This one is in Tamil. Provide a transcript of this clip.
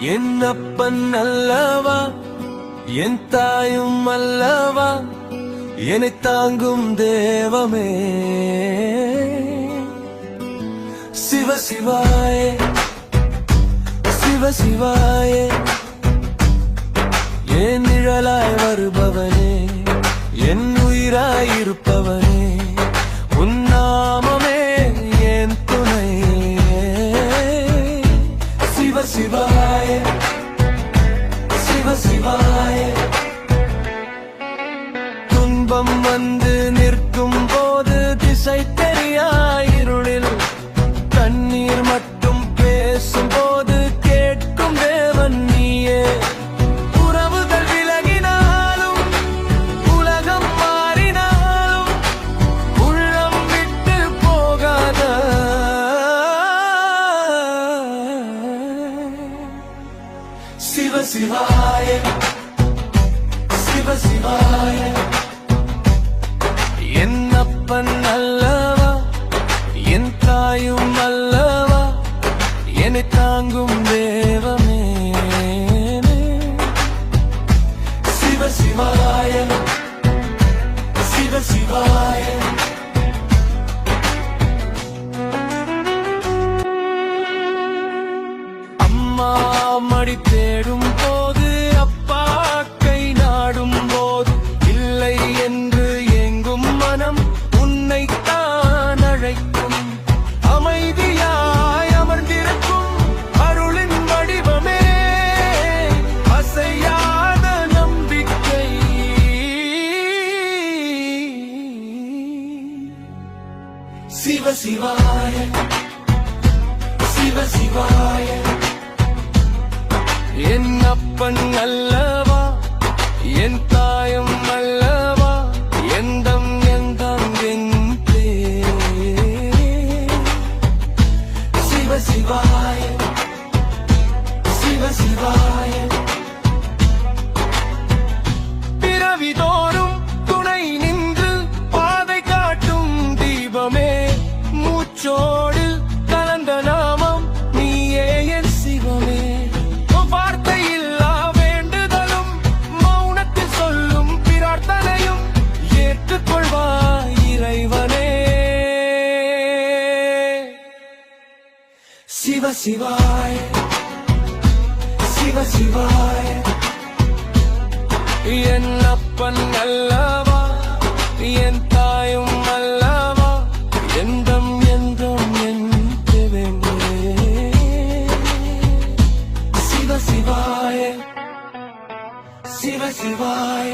என் அப்பன் அல்லவா? என் தாயும் அல்லவா? என்னை தாங்கும் தேவமே. சிவ சிவாயே சிவ சிவாயே என் நிழலாய் வருபவனே என் உயிராயிருப்பவனே உன்னாமமே என் துணை சிவ சிவா வந்து நிற்கும் போது திசை தெரியாயிருளில் தண்ணீர் மட்டும் பேசும் போது கேட்கும் தேவன் நீயே. உறவுகள் விலகினாலும் உலகம் மாறினாலும் உள்ளம் விட்டு போகாத. சிவ சிவாய சிவ சிவாய. தாயும் அல்லவா? என்னை தாங்கும் தேவமே. சிவ சிவாய சிவ சிவாய. அம்மா மடி தேடும் சிவ சிவாய சிவ சிவாய. என் அப்பன் அல்லவா சிவ சிவாய சிவ சிவாய. என் அப்பன் அல்லவா என் தாயும் அல்லவா எந்தம் எந்தம் என் சிவ சிவாய சிவ சிவாய.